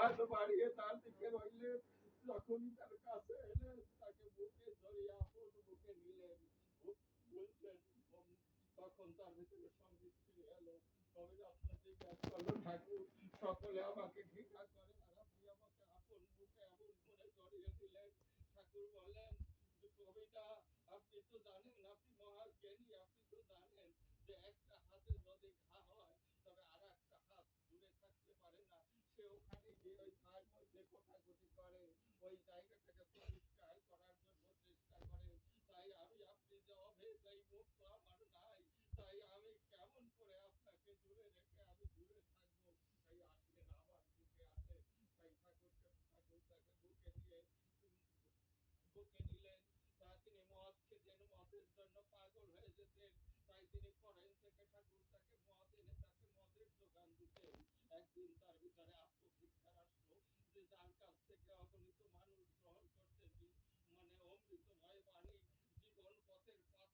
হাত বাড়িয়ে তার দিকে রইলেন। যখনই তার কাছে এলেন, তাকে বুকে ধরে আপন বুকে নিলেন। বলছেন তখন তার ভিতরে সংগীত ফিরে এলো। তবে আপনার জিজ্ঞাসা করল ঠাকুর সকলে আমাকে ঘৃণা করে আর আপনি আমাকে আপন বুকে এমন করে জড়িয়ে দিলেন। ঠাকুর বলেন, কবিতা, আপনি তো জানেন, আপনি মহাজ্ঞানী, আপনি তো জানেন যে একটা হাতে যদি ঘা হয় তবে আর একটা হাত দূরে থাকতে পারে না সে ওখানে গিয়ে ওই ঘায়ের মধ্যে কোটাকুটি করে ওই জায়গাটাকে পরিষ্কার করার জন্য চেষ্টা করে। তাই আমি আপনি যে অভেদ এই মুখ তো আমার নাই, তাই আমি কেমন করে আপনাকে দূরে রেখে আমি দূরে থাকব? তাই আসলেন আমার বুকে আসে। তাই ঠাকুরকে ঠাকুর তাকে বুকে নিয়ে, বুকে নিলেন। তা তিনি মদ খেতেন, মদের জন্য পাগল হয়ে যেতেন। তাই তিনি ফরেন থেকে ঠাকুর তাকে মদ এনে তাকে মদের যোগান দিতেন। একদিন তার ভিতরে আত্মধিক্ষার আসলো যে যার কাছ থেকে অগণিত মানুষ গ্রহণ করতে বি- মানে অমৃতময় বাণী জীবন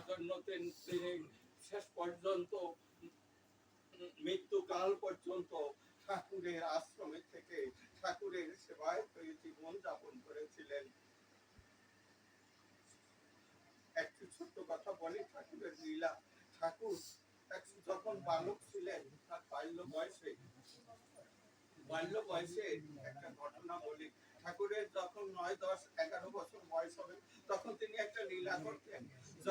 যার জন্য তিনি শেষ পর্যন্ত, মৃত্যুকাল পর্যন্ত ঠাকুরের আশ্রমে থেকে ঠাকুরের সেবায় জীবন যাপন করেছিলেন। একটু ছোট্ট কথা বলি, ঠাকুরের লীলা। ঠাকুর যখন বালক ছিলেন, তার বাল্য বয়সে বাল্য বয়সে একটা ঘটনা বলি। ঠাকুরের যখন নয়, দশ, এগারো বছর বয়স হবে, তখন তিনি একটা লীলা করতেন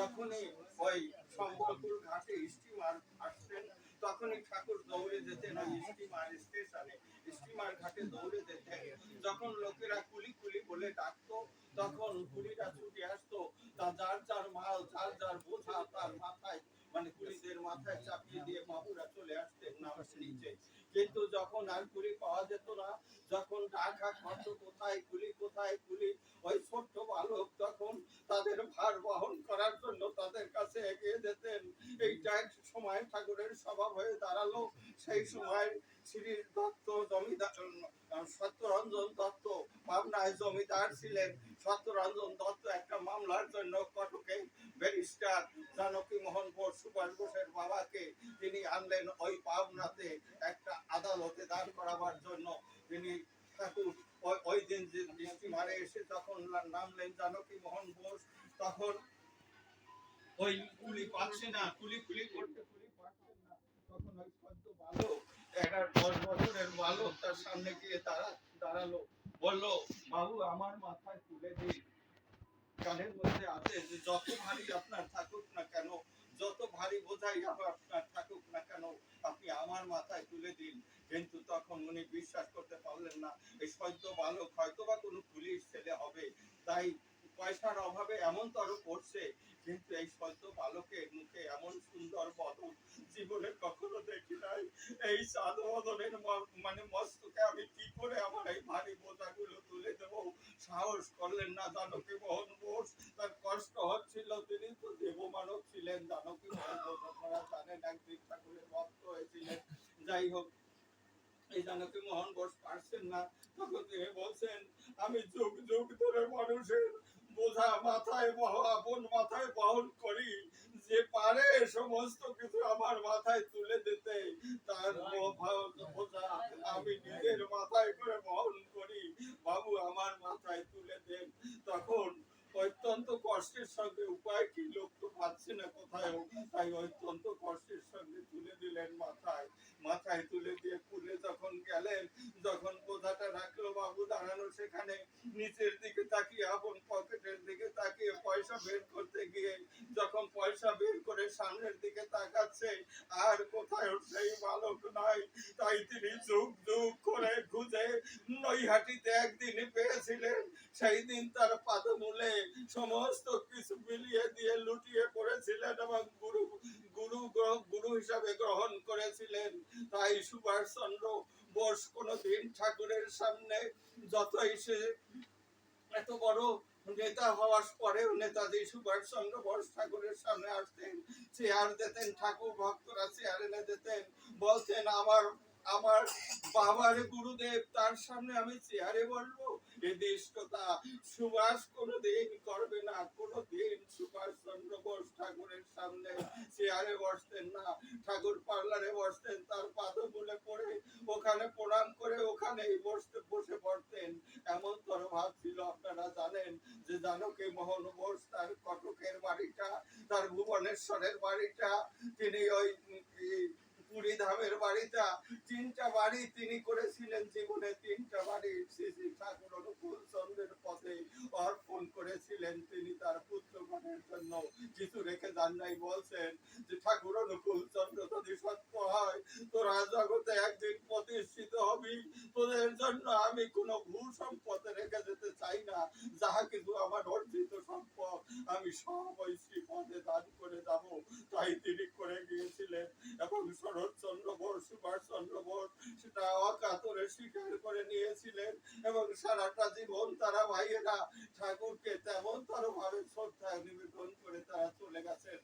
যখনই ওই সম্বলপুর ঘাটে স্টিমার আসতেন, তখনই ঠাকুর দৌড়ে যেতেন ওই স্টিমার স্টেশনে। স্টিমার ঘাটে দৌড়ে যেতেন। যখন লোকেরা কুলি কুলি বলে ডাকতো, তখন কুলিরা ছুটে আসতো। তা যার যার মাল, যার যার বোঝা তার মাথায় মানে কুলিদের মাথায় চাপিয়ে দিয়ে বাবুরা চলে আসতেন নামের নিচে। কিন্তু যখন আর কুলি পাওয়া যেত না, যখন ঢাকা খরচ কোথায়, কুলি কোথায়, কুলি, ওই ছোট্ট বালক তখন তাদের ভার বহন করার জন্য তাদের কাছে এগিয়ে যেতেন। এইটা এক সময় ঠাকুরের স্বভাব হয়ে দাঁড়াল। সেই সময় শ্রী দত্ত জমিদার সত্যরঞ্জন দত্ত পাবনায় জমিদার ছিলেন। সত্যরঞ্জন দত্ত একটা মামলার জন্য কটকে ব্যারিস্টার জানকী মোহন বোস, সুভাষ বোসের বাবাকে তিনি আনলেন ওই পাবনাতে একটা আদালতে দাঁড় করাবার জন্য। তিনি ঠাকুর, ওই- দিন যে স্টিমারে এসে যখন নামলেন জানকী মোহন বোস, তখন তুলে দিন। আপনি আমার মাথায় তুলে দিন। কিন্তু তখন উনি বিশ্বাস করতে পারলেন না। এই সদ্য বালক হয়তো বা কোনো পুলিশ ছেলে হবে। তাই পয়সার অভাবে এমন তর করছে কিন্তু এই সদ্য বালকের মুখে এমন সুন্দর বদন জীবনে কখনো দেখি নাই। এই সাধু বদনের মানে মস্তকে আমি কি করে আমার এই ভারী বোঝাগুলো তুলে দেব? সাহস করলেন না জানকী মোহন বোস। তার কষ্ট হচ্ছিল, তিনি তো দেবমানব ছিলেন। জানকী মোহন বোস আপনারা জানেন, একদিন ঠাকুরের ভক্ত হয়েছিলেন। যাই হোক, এই জানকী মোহন বোস পারছেন না। তখন তিনি বলছেন, আমি যুগ যুগ ধরে মানুষের মাথায় বহ- আপন মাথায় বহন করি। যে পারে সমস্ত কিছু আমার মাথায় তুলে দিতে। তার বহ- বোঝা আমি নিজের মাথায় করে বহন করি বাবু আমার মাথায় তুলে দেন তখন অত্যন্ত কষ্টের সঙ্গে উপায় কি লোক তো পাচ্ছে না কোথায় তাই অত্যন্ত কষ্টের সঙ্গে তুলে দিলেন মাথায়। মাথায় তুলে দিয়ে পুলে যখন গেলেন, যখন কোথাটা রাখল বাবু দাঁড়ানো সেখানে, নিচের দিকে তাকিয়ে আপন পকেটের দিকে তাকিয়ে পয়সা বের করতে গিয়ে যখন পয়সা বের করে সামনের দিকে তাকাচ্ছে আর কোথায় সেই বালক নাই? তাই তিনি যুগ যুগ করে খুঁজে নৈহাটিতে একদিন পেয়েছিলেন। সেই দিন তার পাদমূলে সমস্ত কিছু মিলিয়ে দিয়ে লুটিয়ে পড়েছিলেন এবং গুরু গুরু গুরু হিসাবে গ্রহণ করেছিলেন। তাই সুভাষ চন্দ্র বোস কোনোদিন ঠাকুরের সামনে যতই সে এত বড় নেতা হওয়ার পরেও নেতাজি সুভাষ চন্দ্র বোস ঠাকুরের সামনে আসতেন, চেয়ার দিতেন, ঠাকুর ভক্তরা চেয়ার এনে দিতেন বলতেন, আমার আমার বাবার গুরুদেব, তার সামনে আমি চেয়ারে বলব এ কোনো সুভাষ কোনোদিন করবে না। কোনোদিন সুভাষ চন্দ্র বোস ঠাকুরের সামনে চেয়ারে বসতেন না, ঠাকুর পার্লারে বসতেন, তার পাদমূলে পড়ে ওখানে প্রণাম করে ওখানেই বসতে, বসে পড়তেন। এমন তর ভাব ছিল, আপনারা জানেন যে জানকী মোহন বোস তার কটকের বাড়িটা, তার ভুবনেশ্বরের বাড়িটা, তিনি ওই পুরী ধামের বাড়িটা, তিনটা বাড়ি তিনি করেছিলেন জীবনে, তিনটা বাড়ি শ্রী শ্রী ঠাকুর অনুকূল চন্দ্রের পথে অর্পণ করেছিলেন তিনি তার পুত্রগণের জন্য কিছু রেখে যান নাই বলছেন যে ঠাকুর অনুকূল চন্দ্র যদি সত্য হয় তোরা জগতে একদিন প্রতিষ্ঠিত হবি। তোদের জন্য আমি কোনো ভূ সম্পদ রেখে যেতে চাই না। যাহা কিছু আমার অর্জিত সম্পদ, আমি সব ওই শ্রীপদে দান করে যাব। তাই তিনি করে গিয়েছিলেন এবং শরৎচন্দ্র বোস সুভাষ চন্দ্র বোস সেটা অকাতরে স্বীকার করে নিয়েছিলেন। এবং সারাটা জীবন তারা ভাইয়েরা ঠাকুরকে তেমন তর ভাবে শ্রদ্ধা নিবেদন করে তারা চলে গেছেন।